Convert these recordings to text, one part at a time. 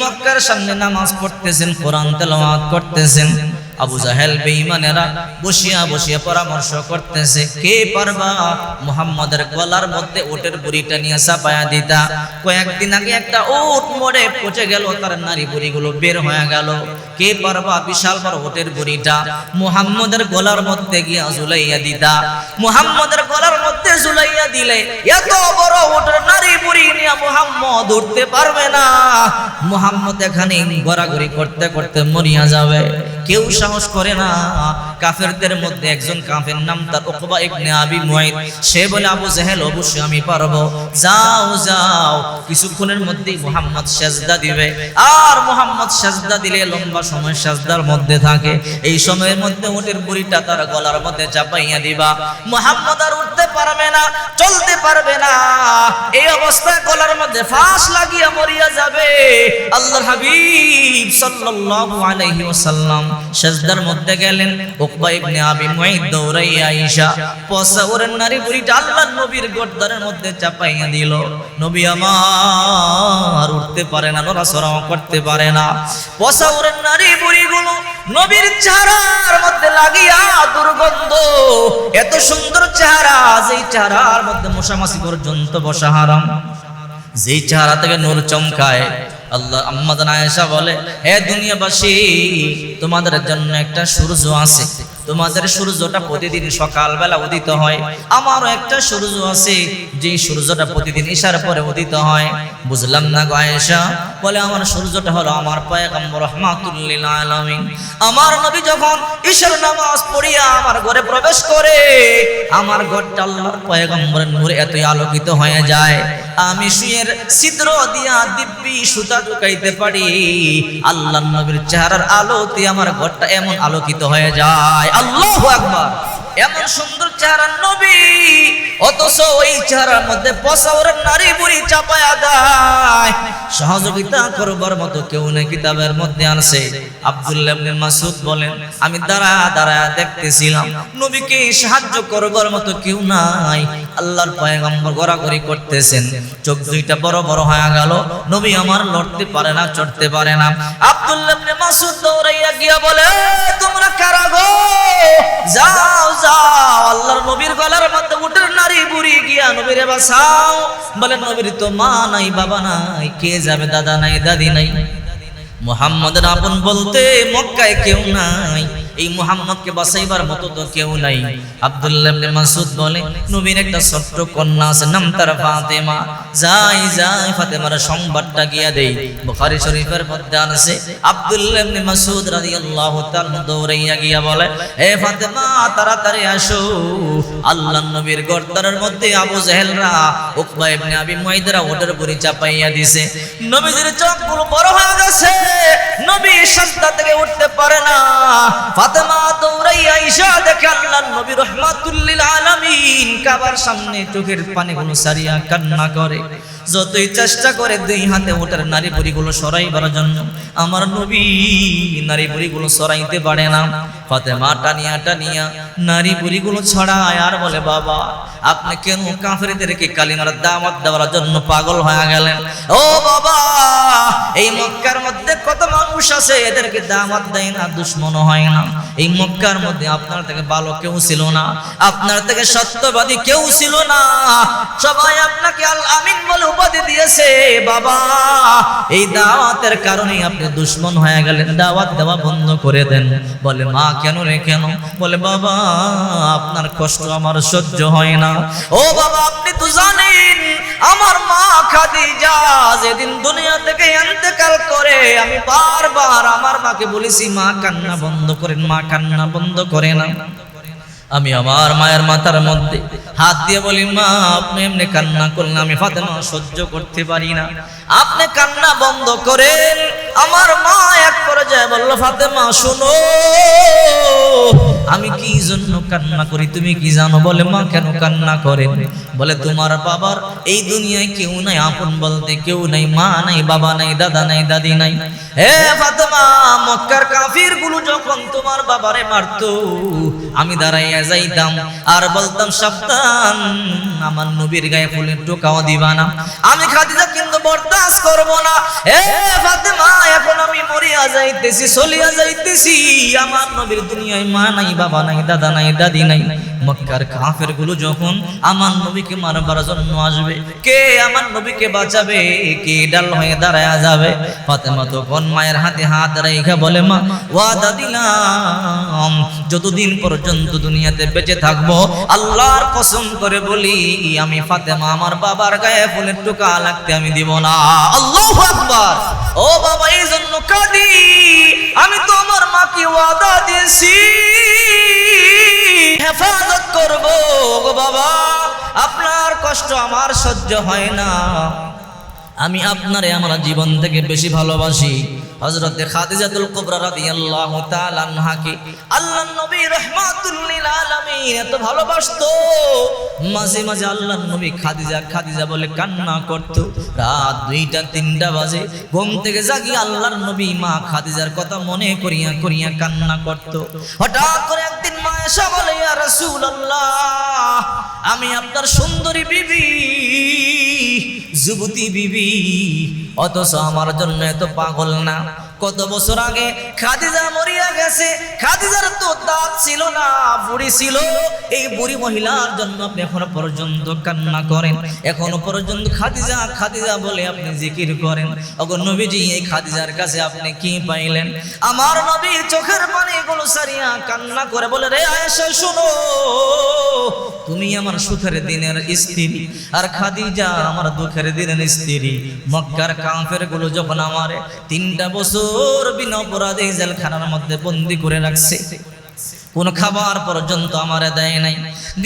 মক্কার সামনে নামাজ পড়তেছেন কোরআন তেলাওয়াত করতেছেন। আবু জাহেল বেঈমানেরা বসিয়া বসিয়া পরামর্শ করতেছে, কে পারবা? মুহাম্মাদের গলার মধ্যে ওটের বুড়িটা নিয়ে চাপায়া দিতা। কয়েকদিন আগে একটা ওট মরে পচে গেল, তার নারী বুড়িগুলো বের হয়ে গেল। কে পারবা? বিশাল বড় ওটের বুড়িটা মুহাম্মাদের গলার মধ্যে গিয়া ঝুলাইয়া দিতা। মুহাম্মাদের গলার মধ্যে ঝুলাইয়া দিলে, এত বড় ওটের নারী বুড়ি নিয়ে মুহাম্মদ উঠতে পারবে না। মুহাম্মদ এখানে গড়াগড়ি করতে করতে মরিয়া যাবে। কেউ সাহস করে না। কাফেরদের মধ্যে একজন কাফের নাম তার উকবা ইবনে আবি মুয়াইদ সে বলে, আবু জাহেল, অবশ্যই আমি পারব। যাও যাও। কিছুক্ষণের মধ্যেই মুহাম্মদ সাজদা দিবে। আর মোহাম্মদ সাজদা দিলে লম্বা সময় সাজদার মধ্যে থাকে। এই সময়ের মধ্যে ওটের বুড়িটা তার গলার মধ্যে চাপাইয়া দিবা। মোহাম্মদ আর উঠতে পারবে না, চলতে পারবে না। এই অবস্থায় গলার মধ্যে ফাঁস লাগিয়া মরিয়া যাবে। আল্লাহর হাবিব সাল্লাল্লাহু আলাইহি ওয়াসাল্লাম সাজদার মধ্যে গেলেন উকবা ইবনে আবি মুঈদ দৌড়াইয়া আয়েশা পসা ওরের নারী বুড়িটা আল্লাহর নবীর গর্দানের মধ্যে চাপাইয়া দিল, নবী আমার উঠতে পারে না, নড়াচড়াও করতে পারে না। পসা ওরের নারী বুড়িগুলো নবীর চেহারার মধ্যে লাগিয়া দুর্গন্ধ, এত সুন্দর চেহারা, যেই চেহারার মধ্যে মশামাছি পর্যন্ত বসা হারাম। যেই চেহারা থেকে নূর চমকায় আল্লাহ আম্মাদান আয়েশা বলে, হে দুনিয়াবাসী, তোমাদের জন্য একটা সূর্য আছে। তোমাদের সূর্যটা প্রতিদিন সকালবেলা উদিত হয়। আমারও একটা সূর্য আছে যে সূর্যটা প্রতিদিন ঈশার পরে উদিত হয়। বুঝলাম না গো আয়েশা? বলে আমার সূর্যটা হলো আমার পয়গম্বর রহমাতুল্লিল আলামিন। আমার নবী যখন ঈশার নামাজ পড়িয়া আমার ঘরে প্রবেশ করে, আমার ঘরটা আল্লাহর পয়গম্বরের নূরে এতই আলোকিত হয়ে যায়। আমি শুয়ের ছিদ্র দিয়া দিব্যি সুতা ঢুকাইতে পারি। আল্লাহ নবীর চেহারার আলোতে আমার ঘরটা এমন আলোকিত হয়ে যায়। আল্লাহু এমন সুন্দর চেহারার নবী, অথচ ওই চেহারার মধ্যে নারী বুড়ি চাপায়া দেয়। সহযোগিতা করবার মতো কেউ কিতাবের মধ্যে আনছে। আব্দুল্লাহ মাসুদ বলেন, আমি দাঁড়া দেখতেছিলাম। নবীকে সাহায্য করবার মতো কেউ নাই। আল্লাহর পয়গম্বর গড়াগড়ি করতেছেন। চোখ দুইটা বড় বড় হয়ে গেল। নবী আমার লড়তে পারে না, চড়তে পারে না। আব্দুল্লাহ মাসুদ দৌড়াইয়া গিয়া বলে তোমরা কারা গো? যাও যাও, আল্লাহর নবীর গলার মধ্যে উঠে নারী বুড়ি গিয়া নবীরে বাসাও বলে, নবীর তো মা নাই, বাবা নাই, কে যাবে দাদা নাই, দাদি নাই? মোহাম্মদের আপন বলতে, মক্কায় কেউ নাই। এই মুহাম্মদকে বাঁচাইবার মতো তো কেউ নাই। আব্দুল্লাহ ইবনে মাসুদ বলে, নবীর একটা ছোট্ট কন্যা আছে, নাম তার ফাতেমা। যাই যাই, ফাতেমার সংবাদটা গিয়া দেই। বুখারী শরীফের মধ্যে আছে আব্দুল্লাহ ইবনে মাসুদ রাদিয়াল্লাহু তাআলা দৌড়াইয়া গিয়া বলে হে ফাতেমা, তাড়াতাড়ি আসো। আল্লাহর নবীর গর্দানের মধ্যে আবু জাহেলরা, উকবা ইবনে আবি মুয়াইদরা ওটার উপরে চাপাইয়া দিছে। নবীজির চোখগুলো বড় হয়ে গেছে। নবী সাজদা থেকে উঠতে পারে না। ফাতেমা দৌড়াই আইসা দেখে আল্লাহর নবী রহমাতুল্লিল আলামিন কাবার সামনে চোখের পানিগুলো সারিয়া কান্না করে। যতই চেষ্টা করে দুই হাতে ওটার নারী বুড়িগুলো সরাইবার জন্য, আমার নবী নারী বুড়িগুলো সরাইতে পারে না। ফাতেমা টানিয়া টানিয়া নারী বুড়িগুলো ছড়ায় আর বলে, বাবা, আপনি কেন কাফেরদেরকে কালিমার দাওয়াত দেওয়ার জন্য পাগল হয়ে গেলেন? ও বাবা, এই মক্কার মধ্যে কত মানুষ আছে, এদেরকে দাওয়াত দেয় না, দুশ্মন হয় না। এই মক্কার মধ্যে আপনার থেকে ভালো কেউ ছিল না, আপনার থেকে সত্যবাদী কেউ ছিল না। সবাই আপনাকে আল আমিন বলে উপাধি দিয়েছে। বাবা, এই দাওয়াতের কারণে আপনি দুশ্মন হয়ে গেলেন। দাওয়াত দেওয়া বন্ধ করে দেন। বলে, মা কেন রে কেন? বলে, বাবা, আপনার কষ্ট আমার সহ্য হয় না। ও বাবা, আপনি তো জানেন, আমার মা খাদিজা যেদিন দুনিয়া থেকে ইন্তেকাল করে, আমি বারবার আমার মাকে বলেছি, মা কান্না বন্ধ করেন, মা কান্না বন্ধ করে না আমি আমার মায়ের মাথার মধ্যে হাত দিয়ে বলি, মা, আপনি এমনি কান্না করলেন আমি ফাতেমা সহ্য করতে পারি না। আপনি কান্না বন্ধ করেন, আমার মা এক পর্যায়ে বলল, ফাতেমা, শোনো, আমি কি জন্য কান্না করি, তুমি কি জানো? বলে, মা, কেন কান্না করেন? বলে, তোমার বাবার এই দুনিয়ায় কেউ নাই, আপন বলতে কেউ নাই, মা নাই, বাবা নাই, দাদা নাই, দাদি নাই। হে ফাতেমা, মক্কার কাফিরগুলো যখন তোমার বাবারে মারতো, আমি দাঁড়াইয়া যাইতাম। আর বলতাম, সাবধান, আমার নবীর গায়ে ফুলের টোকাও দিবা না। আমি খাদিজা কিন্তু বরদাস্ত করব না। ফাতেমা, এখন আমি মরিয়া যাইতেছি যাইতেছি। আমার নবীর দুনিয়ায় মা নাই, বাবা নাই, দাদা নাই, দাদি নাই। মক্কার কাফেরগুলো যখন আমার নবীকে মারবার জন্য আসবে, কে আমার নবীকে বাঁচাবে? কে ডাল হয়ে দাঁড়ায় যাবে? ফাতেমা তখন মায়ের হাতে হাত রেখে বলে, মা, ওয়াদা দিলাম। যতদিন পর্যন্ত দুনিয়াতে বেঁচে থাকব। আল্লাহর কসম করে বলি, আমি ফাতেমা আমার বাবার গায়ে ফুলের টুকা লাগতে আমি দিব না। আল্লাহ আকবার। ও বাবা এই জন্য কাঁদি। আমি তো আমার মাকে ওয়াদা দিয়েছি। হেফাজত করব গো বাবা। আপনার কষ্ট আমার সহ্য হয় না। আমি আপনারে আমার জীবন থেকে বেশি ভালোবাসি। হযরতে খাদিজাতুল কুবরা রাদিয়াল্লাহু তাআলা আনহাকে। আল্লাহর নবী রাহমাতুল লিল আলামিন এত ভালোবাসতো। মাঝে মাঝে আল্লাহর নবী খাদিজা খাদিজা বলে কান্না করত। রাত দুইটা, তিনটা বাজে। ঘুম থেকে জাগি আল্লাহর নবী মা খাদিজার কথা মনে করিয়া করিয়া কান্না করত। হঠাৎ করে একদিন মা এসে বলে, ইয়া রাসূলুল্লাহ, আমি আপনার সুন্দরী বিবি। যুবতী বিবি অথচ আমার জন্য এত পাগল না। কত বছর আগে খাদিজা মরিয়া গেছে। খাদিজার তো দাঁত ছিল না, বুড়ি ছিল। এই বুড়ি মহিলার জন্য আপনি এখনও পর্যন্ত কান্না করেন। এখনও পর্যন্ত খাদিজা খাদিজা বলে আপনি জিকির করেন। অগো নবীজি, এই খাদিজার কাছে আপনি কি পাইলেন? আমার নবী চোখের পানি গুলো সারিয়া কান্না করে বলে, রে আয়েশা, শোনো, তুমি আমার সুখের দিনের স্ত্রী। আর খাদিজা আমার দুঃখের দিনের স্ত্রী। মক্কার কাফেরগুলো যখন আমার তিনটা বছর বিনা অপরাধে জেলখানার মধ্যে বন্দি করে রাখছে। কোন খাবার পর্যন্ত আমার দেয় নাই।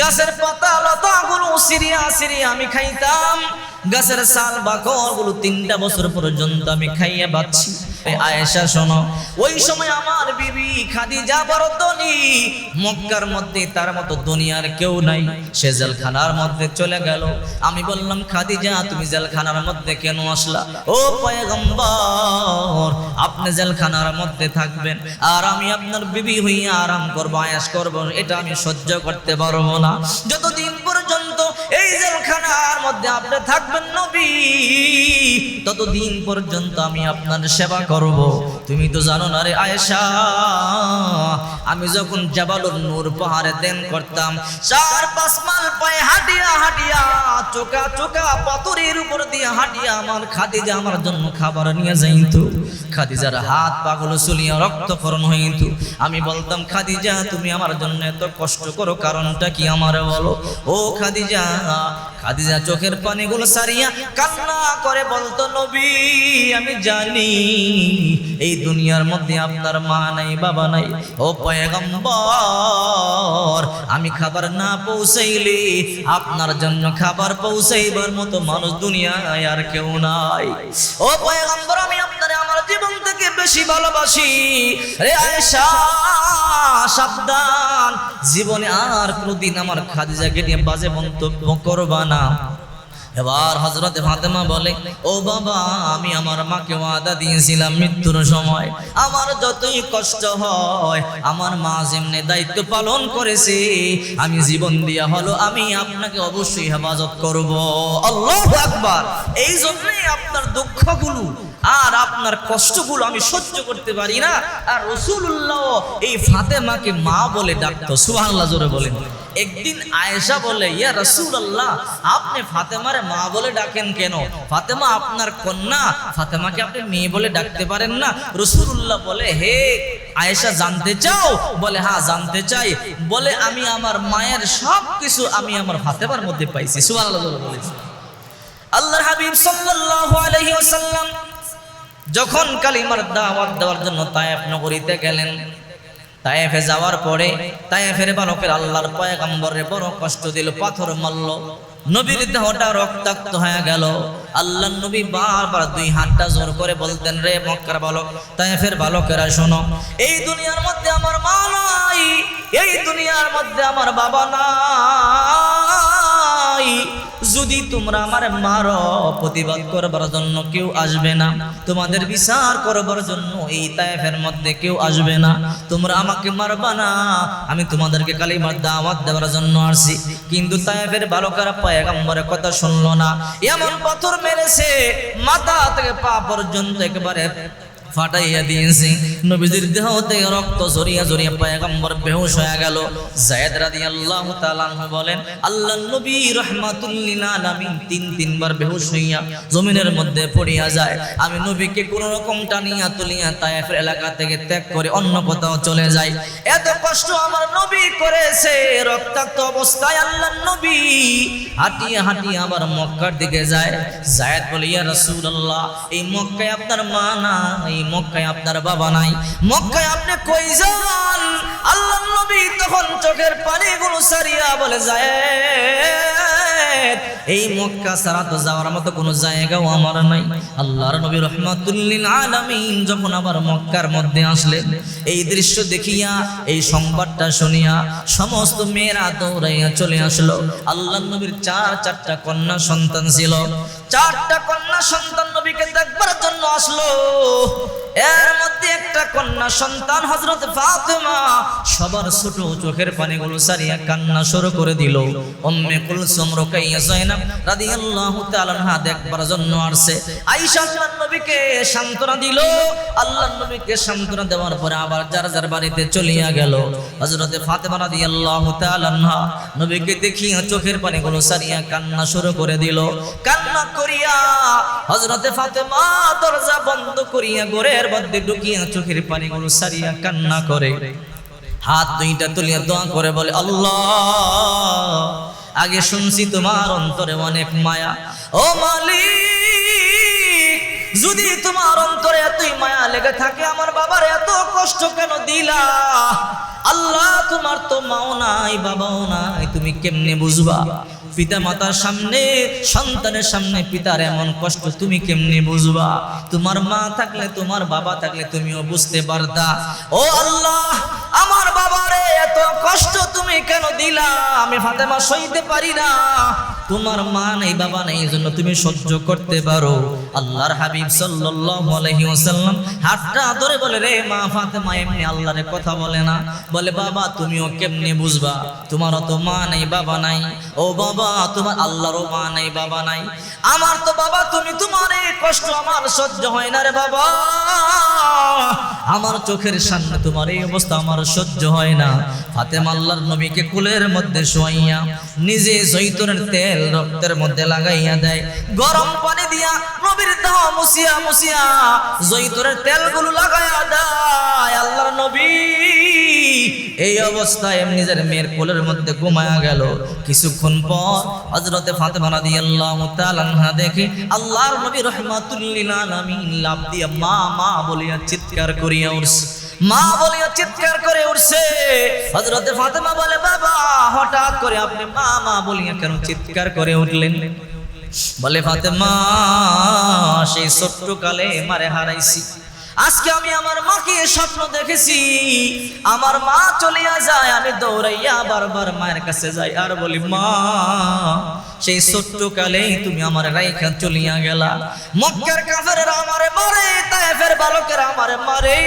গাছের পাতা লতা গুলো সিরিয়া সিরিয়া আমি খাইতাম। গাছের সাল বাকরগুলো তিনটা বছর পর্যন্ত আমি খাইয়ে বাচ্ছি। আয়েশা, শোনো। ওই সময় আমার বিবি খাদিজা বড় মক্কার মধ্যে তার মতো দুনিয়ার কেউ নাই। সে জেলখানার মধ্যে চলে গেল। আমি বললাম, খাদিজা, তুমি জেলখানার মধ্যে কেন আসলা? ও পয়গম্বর, আপনি জেলখানার মধ্যে থাকবেন। আর আমি আপনার বিবি হইয়া আরাম করব, আয়াস করব, এটা আমি সহ্য করতে পারব না। যতদিন পর্যন্ত এই জেলখানার মধ্যে আপনি থাকবেন নবী, ততদিন পর্যন্ত আমি আপনার সেবা করব? তুমি তো জানো না রে আয়েশা। আমি যখন জাবালুর নূর পাহাড়ে দেন করতাম, চার পাঁচ মাল পায়ে হাঁটিয়া হাঁটিয়া চোকা চোকা পাথরের উপর দিয়ে হাঁটিয়া আমার খাদিজা আমার জন্য খাবার নিয়ে যাইতো। খাদিজার হাত পাগল চলিয়া রক্তকরণ হইত। আমি বলতাম, খাদিজা, তুমি আমার জন্য এত কষ্ট করো, কারণটা কি আমার বলো? ও খাদিজা খাদিজা চোখের পানিগুলো সারিয়া কান্না করে বলতো, নবী, আমি জানি এই দুনিয়ার মধ্যে আপনার মা নাই, বাবা নাই। ও পয়গম্বর, আমি খাবার না পৌঁছাইলে আপনার জন্য খাবার পৌঁছাইবার মতো মানুষ দুনিয়ায় আর কেউ নাই। ও পয়গম্বর, আমি জীবন থেকে বেশি ভালোবাসি। রে আয়েশা, সাবধান। জীবনে আর কোনোদিন আমার খাদিজাকে নিয়ে বাজে মন্তব্য করবা না। এবার হজরত ফাতেমা বলে, ও বাবা, আমি আমার মাকে ওয়াদা দিয়েছিলাম মৃত্যুর সময়। আমার যতই কষ্ট হয়, আমার মা যেমনি দায়িত্ব পালন করেছে, আমি জীবন দিয়া হলো, আমি আপনাকে অবশ্যই হেফাজত করব। আল্লাহ আকবার। এই জন্যই আপনার দুঃখগুলো আর আপনার কষ্টগুলো আমি সহ্য করতে পারি না। আর রসুল্লাহ এই ফাতেমাকে মা বলে ডাকতো, সুবহানাল্লাহ জোরে বলেন। একদিন আয়েশা বলে, ইয়া রাসূলুল্লাহ, আপনি ফাতেমারে মা বলে ডাকেন কেন? ফাতেমা আপনার কন্যা, ফাতেমাকে আপনি মেয়ে বলে ডাকতে পারেন না? রসুল্লাহ বলে, হে আয়েশা, জানতে চাও? বলে হ্যাঁ জানতে চাই। বলে, আমি আমার মায়ের সব কিছু আমি আমার ফাতেমার মধ্যে পাইছি। সুবহানাল্লাহ জোরে বলেছে আল্লাহর হাবিব সাল্লাল্লাহু আলাইহি ওয়াসাল্লাম যখন কালিমার দাওয়াত দেওয়ার জন্য তায়েফ নগরীতে গেলেন, তায়েফে যাওয়ার পরে তায়েফের বালকের আল্লাহর পয়গাম্বরে বড় কষ্ট দিল, পাথর মারল, নবীর দেহটা রক্তাক্ত হয়ে গেল। আল্লাহ নবী বারবার দুই হাতটা জোর করে বলতেন, রে মক্কার বালক তাইফের বালকেরা শোনো, এই দুনিয়ার মধ্যে আমার মা নাই, এই দুনিয়ার মধ্যে আমার বাবা নাই। যদি তোমরা আমার মার, প্রতিবাদ করবার জন্য কেউ আসবে না। তোমাদের বিচার করবার জন্য এই তায়েফের মধ্যে কেউ আসবে না। তোমরা আমাকে মারবা না, আমি তোমাদেরকে কালিমার দাওয়াত দেওয়ার জন্য আসছি। কিন্তু তায়েফের বালকেরা পয়গম্বরের কথা শুনলো না। এমন পাথর মেরেছে, মাথা থেকে পা পর্যন্ত একেবারে ফাটাইয়া দিয়েছে। নবীজির দেহ রক্ত জড়িয়া জড়িয়া পয়গম্বর বেহুশ হয়ে গেল। জায়েদ তাআলা আনহু বলেন আল্লাহ নবী রাহমাতুল্লিল আলামিন তিন তিনবার বেহুশ হইয়া জমিনের মধ্যে পড়িয়া যায়। আমি নবীকে কোন রকম টানিয়া তুলিয়া তায়েফের এলাকা থেকে ত্যাগ করে অন্য কোথাও চলে যাই। এত কষ্ট আমার নবী করেছে। রক্তাক্ত অবস্থায় আল্লাহ নবী হাঁটিয়ে হাঁটিয়ে আবার মক্কার দিকে যায়। জায়েদ বলে, ইয়া রাসূলুল্লাহ, এই মক্কায় আপনার মা নাই মক্কায় আপনার বাবা নাই। মক্কায় আপনি কই যান? আল্লাহ নবী তখন চোখের পানিগুলো সারিয়া বলে যায় এই মক্কা ছাড়া তো যাওয়ার মতো কোনো জায়গাও আমার নাই। আল্লাহর নবী রহমাতুল্লিল আলামিন যখন আবার মক্কার মধ্যে আসলেন, এই দৃশ্য দেখিয়া, এই সংবাদটা শুনিয়া সমস্ত মেয়েরা দৌড়াইয়া চলে আসলো। আল্লাহ নবীর চার, চারটা কন্যা সন্তান ছিল। চারটা কন্যা সন্তান নবীকে দেখবার জন্য আসলো। এর মধ্যে কন্যা সন্তান হযরত ফাতেমা সবার ছোট চোখের পানিগুলো সারিয়া কান্না শুরু করে দিল। উম্মে কুলসুম, রুকাইয়া যায়নাব রাদিয়াল্লাহু তাআলা আনহা দেখবার জন্য আসছে আয়েশা নবীকে সান্ত্বনা দিল। আল্লাহর নবীকে সান্ত্বনা দেওয়ার পরে আবার যার যার বাড়িতে চলিয়া গেল। হযরত ফাতেমা রাদিয়াল্লাহু তাআলা আনহা নবীকে দেখিয়া চোখের পানিগুলো সারিয়া কান্না শুরু করে দিল। কান্না করিয়া হযরতে ফাতেমা দরজা বন্ধ করিয়া ঘরের মধ্যে ঢুকিয়া চোখের পানিগুলো সারিয়া কান্না করে। হাত দুইটা তুলিয়া দোয়া করে বলে, আল্লাহ, আগে শুনছি তোমার অন্তরে অনেক মায়া। ও মালিক যদি তোমার অন্তরে এতই মায়া লেগে থাকে, আমার বাবার এত কষ্ট কেন দিলা? আল্লাহ, তোমার তো মাও নাই, বাবাও নাই, তুমি কেমনে বুঝবা? পিতা মাতার সামনে, সন্তানের সামনে পিতার এমন কষ্ট তুমি কেমনে বুঝবা? তোমার মা থাকলে, তোমার বাবা থাকলে তুমিও বুঝতে পারতা। ও আল্লাহ, আমার বাবারে এত কষ্ট তুমি কেন দিলা? আমি ফাতেমা সইতে পারি না। তোমার মা নেই, বাবা নেই জন্য তুমি সহ্য করতে পারো। আল্লাহর হাবিব ওয়াসাল্লাম হাতটা ধরে বলে, রে মা ফাতেমা, এমনি আল্লাহর কথা বলে না। বলে, বাবা, তুমিও কেমনে বুঝবা? তোমারও তো মা নেই, বাবা নাই। ও বাবা, তোমার আল্লাহরও মা নেই, বাবা নাই। আমার তো বাবা, তুমি তোমার এই কষ্ট আমার সহ্য হয় না রে বাবা। আমার চোখের সামনে তোমার এই অবস্থা আমার সহ্য হয় না। ফাতেমা আল্লাহর নবীকে কুলের মধ্যে শোয়াইয়া নিজে জৈতুনের তেল রক্তের মধ্যে লাগাইয়া দেয়। গরম পানি দিয়া নবীর দেহ মুসিয়া মুসিয়া জৈতুনের তেলগুলো লাগাইয়া দেয়। আল্লাহর নবী এই অবস্থায় নিজের মেয়ের কোলের মধ্যে ঘুমায়া গেল। কিছুক্ষণ পর হযরতে ফাতেমা রাদিয়াল্লাহু তাআলা আনহা দেখে, আল্লাহর নবী রাহমাতুল্লিল আলামিন লাভ দিয়া মা মা বলিয়া চিৎকার করিয়া উঠছে। মা বলে চিৎকার করে উঠছে। হজরত ফাতেমা বলে, বাবা, হঠাৎ করে আপনি মা মা বলিয়া কেন চিৎকার করে উঠলেন? বলে, ফাতেমা, সেই ছোট্ট কালে মারে হারাইছি। আজকে আমি আমার মাকে স্বপ্ন দেখেছি। আমার মা চলিয়া যায়, আমি দৌড়াইয়া বারবার মায়ের কাছে যাই আর বলি, মা, সেই ছোট্ট কালেই তুমি আমার রাইখা চলিয়া গেলা। মক্কার কাফেরা আমারে মারে, তায়েফের বালকেরা আমারে মারে।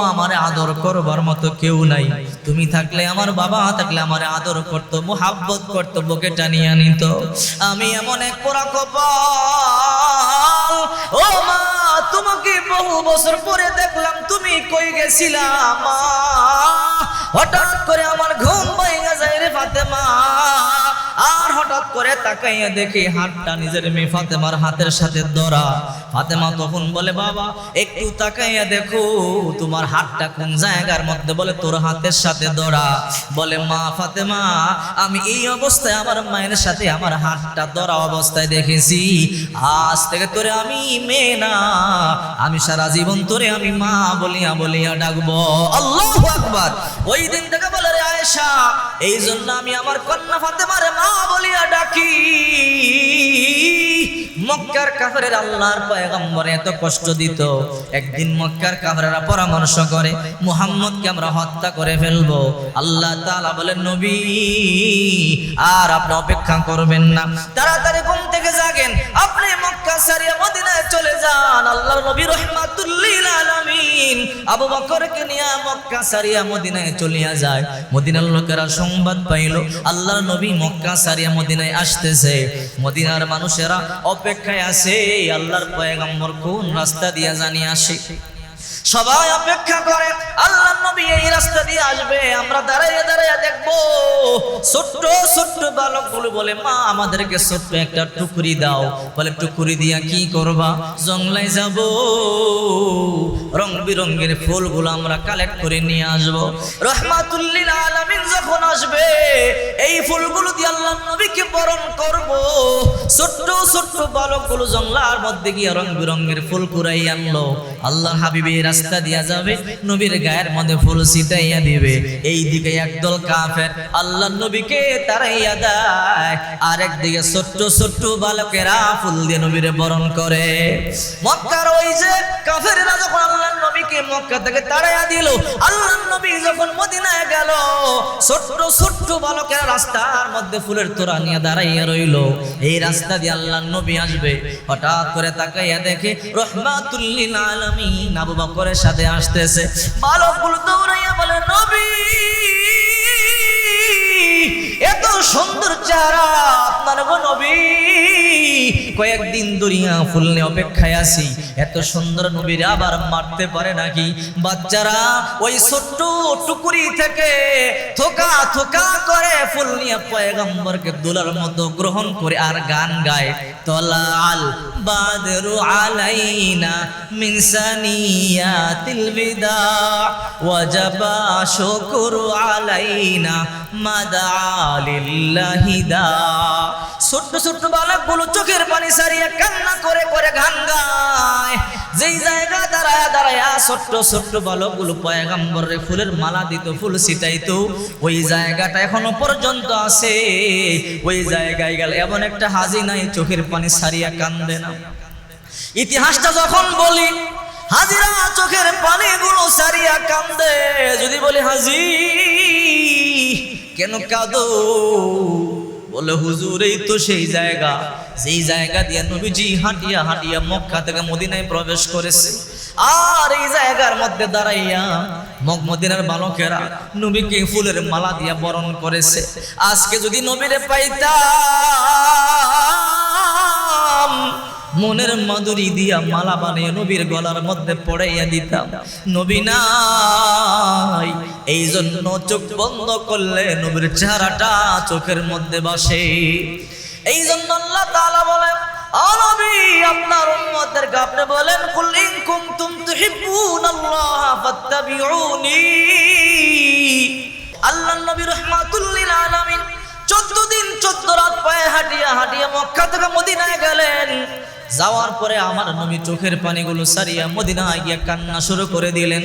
মা আমারে আদর করবার মতো কেউ নাই। তুমি থাকলে আমার বাবা, থাকলে আমারে আদর করতো, মোহাব্বত করতো বুকে টানিয়া নিত আমি এমন এক পোড়া কপাল। ও মা, তোমাকে বহু বছর পরে দেখলাম তুমি কই গেছিলা মা। হঠাৎ করে আমার ঘুম ভেঙে যায় রে ফাতেমা। আর হঠাৎ করে তাকাইয়া দেখি হাতটা নিজের মেয়ে ফাতেমার হাতের সাথে ধরা। ফাতেমা তখন বলে, বাবা, একটু তাকাইয়া দেখো, তোমার হাতটা কোন জায়গার মধ্যে বলে, তোর হাতের সাথে ধরা বলে, মা ফাতেমা, আমি এই অবস্থায় আমার মায়ের সাথে আমার হাতটা ধরা অবস্থায় দেখেছি। আজ থেকে তোরে আমি মেয়ে না। আমি সারা জীবন তোরে আমি মা বলিয়া বলিয়া ডাকবো। আল্লাহ আকবার। ওই দিন থেকে বলে, রে আয়েশা এই জন্য আমি আমার কন্যা ফাতেমারে মা বলিয়া ডাকি। মক্কার আল্লাহর এত কষ্ট দিত। একদিন মক্কার পরামর্শ করে, মুহাম্মদকে আমরা হত্যা করে ফেলব। আল্লাহ নবী, আর আপনি অপেক্ষা করবেন না। তাড়াতাড়ি ঘুম থেকে জাগেন। আপনি মক্কা সারিয়া মদিনায় চলে যান। নবী রহমাতুল্লিল আবু বকরকে নিয়ে মক্কা সারিয়া মদিনায় চলিয়া যায়। মদিনার লোকেরা সংবাদ পাইল, আল্লাহর নবী মক্কা সারিয়া মদিনায় আসতেছে। মদিনার মানুষেরা অপেক্ষায় আছে আল্লাহর পয়গাম্বর কোন রাস্তা দিয়া জানি আসে। সবাই অপেক্ষা করে, আল্লাহ নবী এই রাস্তা দিয়ে আসবে, আমরা দাঁড়াইয়া দাঁড়াইয়া দেখব। ছোট্ট ছোট্ট বালকগুলো বলে, মা, আমাদেরকে ছোট্ট একটা টুকরি দাও। বলে, টুকরি দিয়া কি করবা? জঙ্গলায় যাব। রং বিরঙ্গের ফুলগুলো আমরা কালেক্ট করে নিয়ে আসব। রহমাতুল্লিল আলামিন যখন আসবে, এই ফুলগুলো দিয়ে আল্লাহ নবীকে বরণ করব। ছোট্ট ছোট্ট বালক বালকগুলো জঙ্গলার মধ্যে গিয়ে রং বিরঙ্গের ফুল কুড়াই আনলো। আল্লাহ হাবিবে এই রাস্তা দিয়া যাবে, নবীর গায়ের মধ্যে ফুল ছিটাইয়া দিবে। এই দিকে একদল কাফের আল্লাহ নবীকে তারাইয়া দেয়। আর একদিকে ছোট্ট ছোট্ট বালকেরা ফুল দিয়ে নবীর বরণ করে। মক্কার ওই যে কাফেররা যখন আল্লাহ নবীকে মক্কা থেকে তাড়াইয়া দিল আল্লাহ নবী যখন মদিনায় গেল, ছোট্ট ছোট্ট বালকেরা রাস্তার মধ্যে ফুলের তোরা নিয়ে দাঁড়াইয়া রইল। এই রাস্তা দিয়ে আল্লাহ নবী আসবে, হঠাৎ করে তাকাইয়া দেখে রহমাতুল্লিল আলামিন, আবু বকরের সাথে আসতেছে। বালকগুলো দৌড়াইয়া বলে নবী কয়েকদিন দরিয়া ফুল নিয়ে অপেক্ষায় আছি। এত সুন্দর নবীর আবার মারতে পারে নাকি? বাচ্চারা ওই ছোট্ট টুকুরি থেকে থোকা থোকা করে ফুল নিয়ে পয়গম্বরকে দুলার মতো গ্রহণ করে আর গান গায়। তলাল বাদরু আলাইনা মিন সানিয়াতিল বিদা, ওয়াজাবা শুকরু আলাইনা মাদা লিল্লাহি দা। ছোট্ট ছোট্ট বালকগুলো চোখের পানি সারিয়ে কান্না করে করে গান গায়। যেই জায়গা দাঁড়ায় দাঁড়ায় ছোট্ট ছোট্ট বালকগুলো পয়গাম্বরে ফুলের মালা দিত, ফুল ওই জায়গাটা এখনও পর্যন্ত আছে। ওই জায়গায় গেলে এমন একটা হাজি নাই, চোখের পানি সারিয়া কান্দে না। ইতিহাসটা যখন বলি, হাজিরা চোখের পানিগুলো সারিয়া কান্দে। যদি বলি, হাজি, কেন কাঁদো? বলে, হুজুর, এই তো সেই জায়গা। যেই জায়গা দিয়ে নবীজি হাঁটিয়া হাঁটিয়া মক্কা থেকে মদিনায় প্রবেশ করেছে, আর এই জায়গার মধ্যে দাঁড়াইয়া মদিনার বালকেরা নবীকে ফুলের মালা দিয়া বরণ করেছে। আজকে যদি নবীরে পাইতাম, মনের মাধুরী দিয়া মালা বানিয়ে নবীর গলার মধ্যে পড়াইয়া দিতাম। নবী নাই এই জন্য চোখ বন্ধ করলে নবীর চেহারাটা চোখের মধ্যে বসে। এই জন্য আল্লাহ তাআলা বলেন ও নবী, আপনার উম্মতদেরকে আপনি বলেন, কুল ইন কুনতুম তুহিব্বুনাল্লাহ ফাত্তাবিউনি। আল্লাহ নবী রহমাতুল লিল আলামিন চোদ্দ দিন চোদ্দ রাত পায়ে হাঁটিয়া হাঁটিয়া মক্কা থেকে মদিনায় গেলেন। যাওয়ার পরে আমার নবী চোখের পানিগুলো সারিয়া মদিনায় গিয়ে কান্না শুরু করে দিলেন।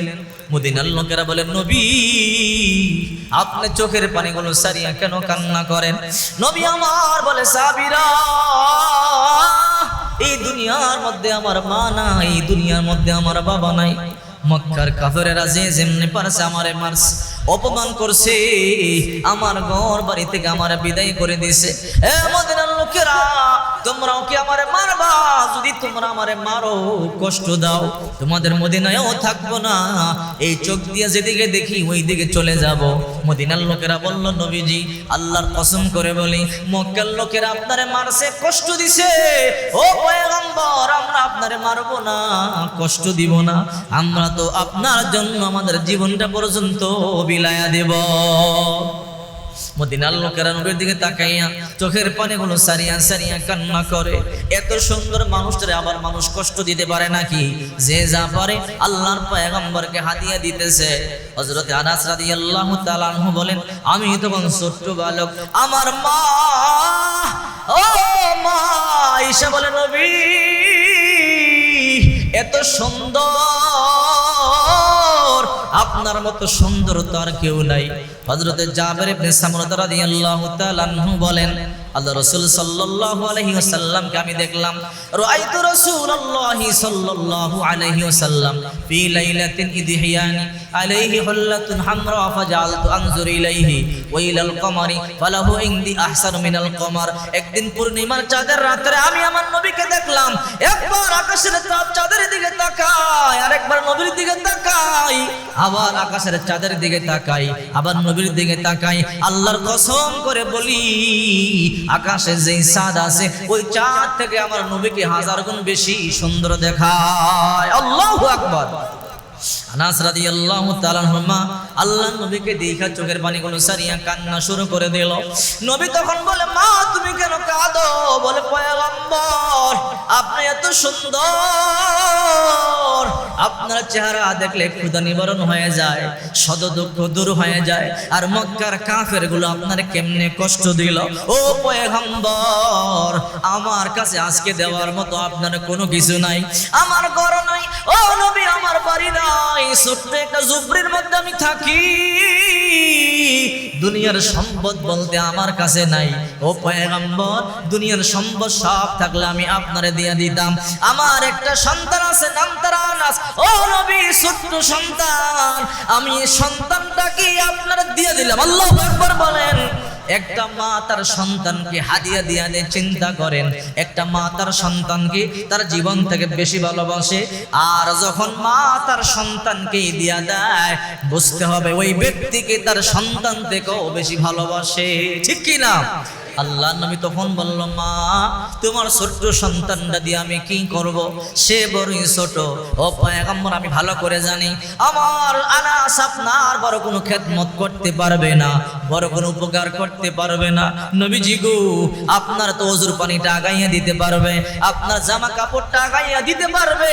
মদিনার লোকেরা বলেন নবী, আপনি চোখের পানিগুলো সারিয়া কেন কান্না করেন? নবী আমার বলে সাবিরা এই দুনিয়ার মধ্যে আমার মা নাই, এই দুনিয়ার মধ্যে আমার বাবা নাই। মক্কার কাফেরেরা যে যেমনি পারছে, আমারে মারছে। অপমান করছে। আমার ঘর বাড়ি থেকে আমার বিদায় করে দিছে এ মদিনার লোকেরা, তোমরাও কি আমারে মারবা? যদি তোমরা আমারে মারো, কষ্ট দাও। তোমাদের মদিনায়ও থাকব না। এই চোখ দিয়ে যেদিকে দেখি ওই দিকে চলে যাব। মদিনার লোকেরা বলল, নবীজি, আল্লাহর কসম করে বলি, মক্কার লোকেরা আপনারে মারছে, কষ্ট দিছে। ও পয়গম্বর, আমরা আপনারে মারবো না, কষ্ট দিব না। আমরা তো আপনার জন্য আমাদের জীবনটা পর্যন্ত বিলায়া দেব। লোকেরা নবীর দিকে তাকাইয়া চোখের সারিয়া সারিয়া কান্না করে। এত সুন্দর মানুষটারে আবার মানুষ কষ্ট দিতে পারে নাকি? যে যা পারে আল্লাহর দিতেছে। হযরত আনাস বলেন, আমি তখন ছোট্ট বালক, আমার মা, ও মা, ঈশা নবী, এত সুন্দর আপনার মতো সুন্দর তো আর কেউ নাই। হযরতে জাবের ইবনে রাদিয়াল্লাহু তাআলা আনহু বলেন রাসূল সাল্লাল্লাহু আলাইহি ওয়াসাল্লামকে আমি দেখলাম, রাআইতু সাল্লাল্লাহু আলাইহি ওয়াসাল্লাম ফি লাইলাতিন ইদহিয়ানি, আলাইহি হুল্লাতুন হামরা ইলাইহি কমারি, ফালাহু ইনদি আহসানু মিনাল কমার। একদিন পূর্ণিমার চাঁদের রাতে আমি আমার নবীকে দেখলাম, একবার আকাশের চাঁদের দিকে তাকাই আরেকবার নবীর দিকে তাকাই আবার আকাশের চাঁদের দিকে তাকাই, আবার নবীর দিকে তাকাই, আল্লাহর কসম করে বলি, আকাশে যেই চাঁদ আছে, ওই চাঁদ থেকে আমার নবীকে হাজার গুণ বেশি সুন্দর দেখায়। আল্লাহ আকবার। আল্লাহ নবীকে চোখের কান্না শুরু করে দিল। নবী তখন বলে, মা, তুমি কেন বলে এত সুন্দর। আপনার চেহারা দেখলে ক্ষুধা নিবারণ হয়ে যায় সদ দুঃখ দূর হয়ে যায়, আর মক্কার কাফেরগুলো আপনার কেমনে কষ্ট দিল? ও পয়গম্বর, আমার কাছে আজকে দেওয়ার মতো আপনার কোনো কিছু নাই। আমার ঘর নাই। ও নবী, আমার বাড়ি নাই। ছোট্ট একটা জুবরির মধ্যে আমি থাকি। দুনিয়ার সম্পদ বলতে আমার কাছে নাই। ও পয়গম্বর, দুনিয়ার সম্পদ সব থাকলে আমি আপনারে দিয়ে দিতাম। আমার একটা সন্তান আছে, নাম তার আনাস। ও নবী, ছোট্ট সন্তান। আমি সন্তানটাকে আপনারা দিয়ে দিলাম। আল্লাহ একবার বলেন। একটা মা তার সন্তানকে হাদিয়া দিয়া চিন্তা করেন। একটা মা তার সন্তানকে তার জীবন থেকে বেশি ভালোবাসে। আর যখন মা তার সন্তানকে দিয়া দেয়, বুঝতে হবে ওই ব্যক্তিকে তার সন্তান থেকেও বেশি ভালোবাসে। ঠিক কি না? আল্লাহ নবী তখন বলল, মা, তোমার ছোট্ট সন্তানটা দিয়ে আমি কি করব? সে বড়ই ছোট। ও পয়গম্বর, আমি ভালো করে জানি, আমার আনাস আপনার বড় কোনো খেদমত করতে পারবে না, বড় কোনো উপকার করতে পারবে না। নবীজি গো, আপনার তো অজুর পানিটা আগাইয়া দিতে পারবে, আপনার জামা কাপড়টা আগাইয়া দিতে পারবে,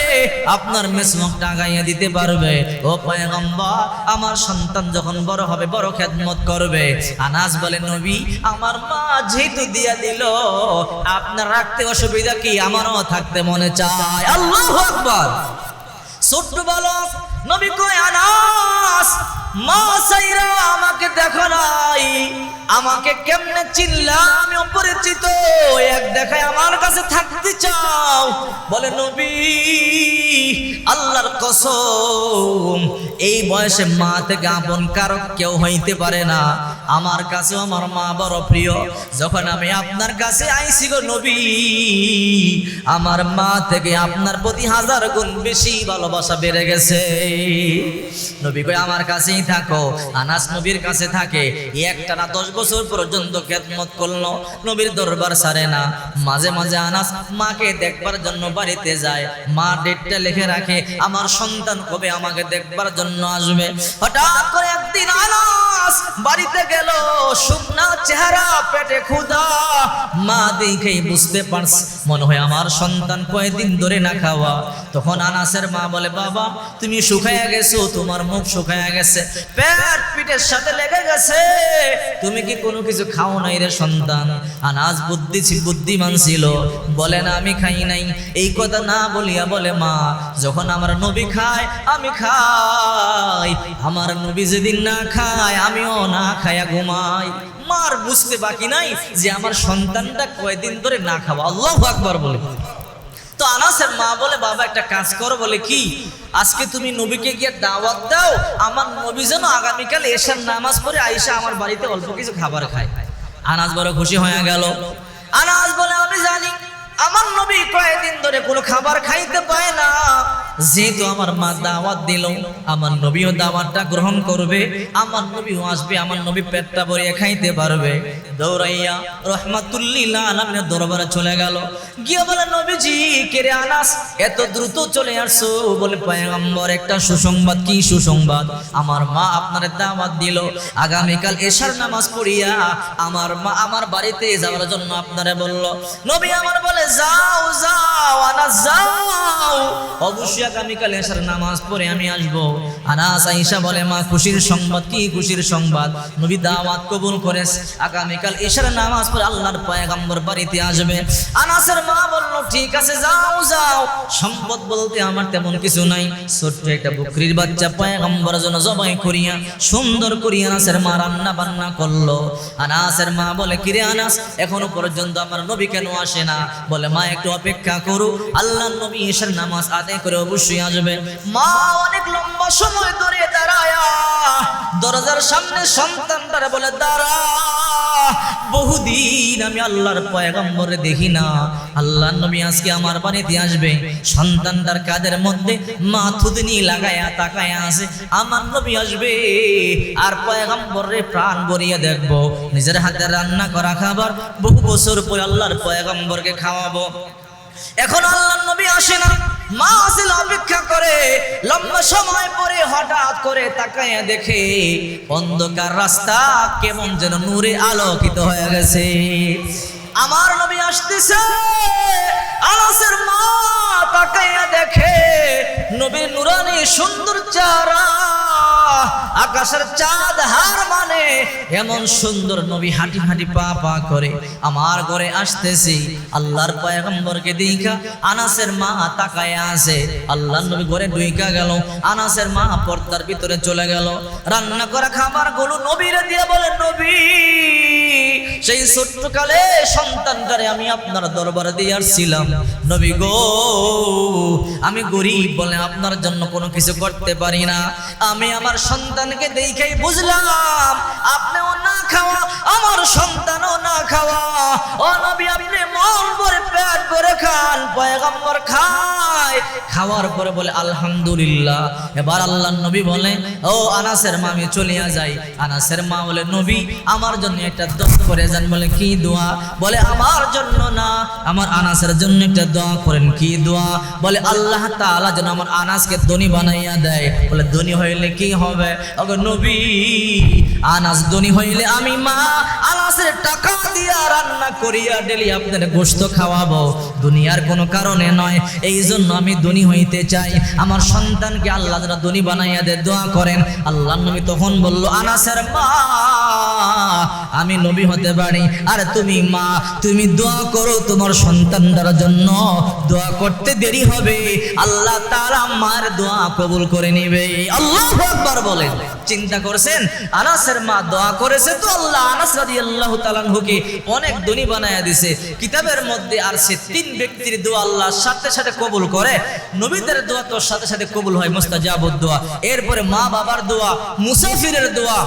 আপনার মেসমকটা আগাইয়া দিতে পারবে। ও পয়গম্বর, আমার সন্তান যখন বড় হবে, বড় খেদমত করবে। আনাস বলে, নবী, আমার মা যেহেতু দিয়া দিল, আপনার রাখতে অসুবিধা কি? আমারও থাকতে মনে চায়। আল্লাহ আকবার। ছোট্ট বালক, নবী কয়, আনাস, মা সাইরা আমাকে দেখো নাই। আমাকে কেমনে চিনলা? আমি অপরিচিত। এক দেখায় আমার কাছে থাকতে চাও। বলে, নবী, আল্লাহর কসম এই বয়সে মা থেকে আপন কারও কেউ হইতে পারে না। আমার কাছেও আমার মা বড় প্রিয়। যখন আমি আপনার কাছে আইসি গো নবী, আমার মা থেকে আপনার প্রতি হাজার গুণ বেশি ভালোবাসা বেড়ে গেছে। নবী কই আমার কাছেই থাকো। আনাস নবীর কাছে থাকে। একটা না দশ বছর পর্যন্ত খেদমত করল। নবীর দরবার সারে না। মাঝে মাঝে আনাস মাকে দেখবার জন্য বাড়িতে যায়। মা ডেটটা লিখে রাখে, আমার সন্তান কবে আমাকে দেখবার জন্য আসবে। হঠাৎ করে একদিন আনাস বাড়িতে গেল, শুকনা চেহারা, পেটে ক্ষুধা। মা দেখেই বুঝতে পারস মনে হয় আমার সন্তান কয়েকদিন ধরে না খাওয়া। তখন আনাসের মা বলে, বাবা, তুমি শুকাইয়া গেছো, তোমার মুখ শুকাইয়া গেছে, পেট পিঠের সাথে লেগে গেছে। তুমি কি কোনো কিছু খাও নাই রে সন্তান? আনাস বুদ্ধি বুদ্ধিমান ছিল। বলে না, আমি খাই নাই। এই কথা না বলিয়া বলে মা, যখন আমার নবী খায়, আমি খাই। আমার নবী যেদিন না খায়, আমিও না খায়া ঘুমাই। মার বুঝতে বাকি নাই যে আমার সন্তানটা কয়দিন ধরে না খাওয়া। আল্লাহ আকবার বলে। তো আনাসের মা বলে, বাবা, একটা কাজ করো। বলে, কি? আজকে তুমি নবীকে গিয়ে দাওয়াত দাও, আমার নবী যেন আগামীকাল এসার নামাজ পড়ে আইসা আমার বাড়িতে অল্প কিছু খাবার খায়। আনাজ বড় খুশি হয়ে গেল। আনাজ বলে, আমি জানি, আমার নবী কয়েকদিন ধরে কোনো খাবার খাইতে পায় না। যেহেতু আমার মা দাওয়াত দিল, আমার নবীও দাওয়াতটা গ্রহণ করবে, আমার নবীও আসবে, আমার নবী পেটটা ভরিয়ে খাইতে পারবে। দৌড়াইয়া রহমাতুল্লিল্লাহ আলমের দরবারে চলে গেল। গিয়ে বলে, নবীজি, কেরে আনাস, এত দ্রুত চলে আসছো? বলে, পয়গম্বর, একটা সুসংবাদ, কি সুসংবাদ? আমার মা আপনার দাওয়াত দিল, আগামীকাল এশার নামাজ পড়িয়া আমার মা আমার বাড়িতে যাওয়ার জন্য আপনারে বলল। নবী আমার বলে, যাও যাও, আনাস, যাও। অবশ্যই পয়গম্বর তেমন কিছু নাই। বাচ্চা পয়গম্বরের জন্য জবাই করিয়া, সুন্দর করিয়া আনাসের মা রান্না বান্না করল। আনাসের মা বলে, কিরে আনাস, এখনও পর্যন্ত আমার নবী কেন আসে না? বলে, মা, একটু অপেক্ষা করু। আল্লাহ নবী এসার নামাজ আদায় করে অবশ্যই আসবে। মা অনেক লম্বা সময় ধরে দাঁড়ায়া দরজার সামনে সন্তানটারে বলে, দাঁড়া, বহুদিন আমি আল্লাহর পয়গম্বরে দেখি না। আল্লাহ নবী আজকে আমার বাড়িতে আসবে। সন্তানটার কাদের মধ্যে মা থুদনি লাগায়া তাকায়া আছে। আমার নবী আসবে আর পয়গম্বরে প্রাণ ভরিয়ে দেখব। নিজের হাতে রান্না করা খাবার বহু বছর পরে আল্লাহর পয়গম্বরকে খাওয়াবো। এখন আল্লাহ নবী আসে না। মা আসিল অপেক্ষা করে। লম্বা সময় পরে হঠাৎ করে তাকায় দেখে অন্ধকার রাস্তা কেমন যেন নূরে আলোকিত হয়ে গেছে। আমার নবী আসতেছে। আনাসের মা তাকাইয়া দেখে নবীর নুরানি সুন্দর চারা আকাশের চাঁদ হার মানে এমন সুন্দর নবী হাঁটি হাঁটি পা পা করে আমার ঘরে আসতেছি, আল্লাহর পয়গম্বরকে দেখা আনাসের মা তাকায় আছে, আল্লাহর নবী ঘরে ডুইকা গেল, আনাসের মা পর্দার ভিতরে চলে গেল, রান্না করা খাবারগুলো নবীরে দিয়ে বলে, নবী, সেই ছোট্টকালে সন্তানটারে আমি আপনার দরবারে দিয়ে আসছিলাম। নবী গো, আমি গরিব বলে আপনার জন্য কোনো কিছু করতে পারি না। আমি আমার সন্তানকে দেখেই বুঝলাম, আপনিও না খাওয়া, আমার সন্তানও না খাওয়া। ও নবী, আপনি মন ভরে পেট করে খান, পয়গম্বর খায়। খাওয়ার পরে বলে, আলহামদুলিল্লাহ। এবার আল্লাহ নবী বলে, ও আনাসের মা আমি চলিয়া যাই। আনাসের মা বলে, নবী, আমার জন্য একটা দোয়া করে যান। বলে, কি দোয়া? বলে, আমার জন্য না, আমার আনাসের জন্য একটা দোয়া করেন। কি দোয়া? বলে, আল্লাহ তাআলা যেন আমার আনাসকে ধনী বানাইয়া দেয়। বলে, ধনী হইলে কি হবে। নবী, আনাস ধনী হইলে আমি মা, আনাসের টাকা দিয়া রান্না করিয়া ডেলি আপনার গোশত খাওয়াবো। দুনিয়ার কোনো কারণে নয় এই জন্য আমি ধনী হইতে চাই। আমার সন্তানকে আল্লাহ যেন ধনী বানাইয়া দে দোয়া করেন। আল্লাহ নবী তখন বলল, আনাসের মা, আমি নবী হতে পারি। আর তুমি মা, তুমি দোয়া করো তোমার সন্তানটার জন্য। দোয়া করতে দেরি হবে। আল্লাহ তারা মার দোয়া কবুল করে নিবে। আল্লাহ একবার বলেন চিন্তা করছেন? আনাসের মা দোয়া করেছে তো আল্লাহ। আনাস রাজি আল্লাহ তালানহুকে অনেক ধনী বানায়া দিছে। কিতাবের মধ্যে আর সে তিন ব্যক্তির দোয়া আল্লাহ সাথে সাথে কবুল করে। নবীদের দোয়া তোর সাথে সাথে কবুল হয়, মোস্তাজাবুদ দোয়া। এরপরে মা বাবার দোয়া, মুসাফিরের দোয়া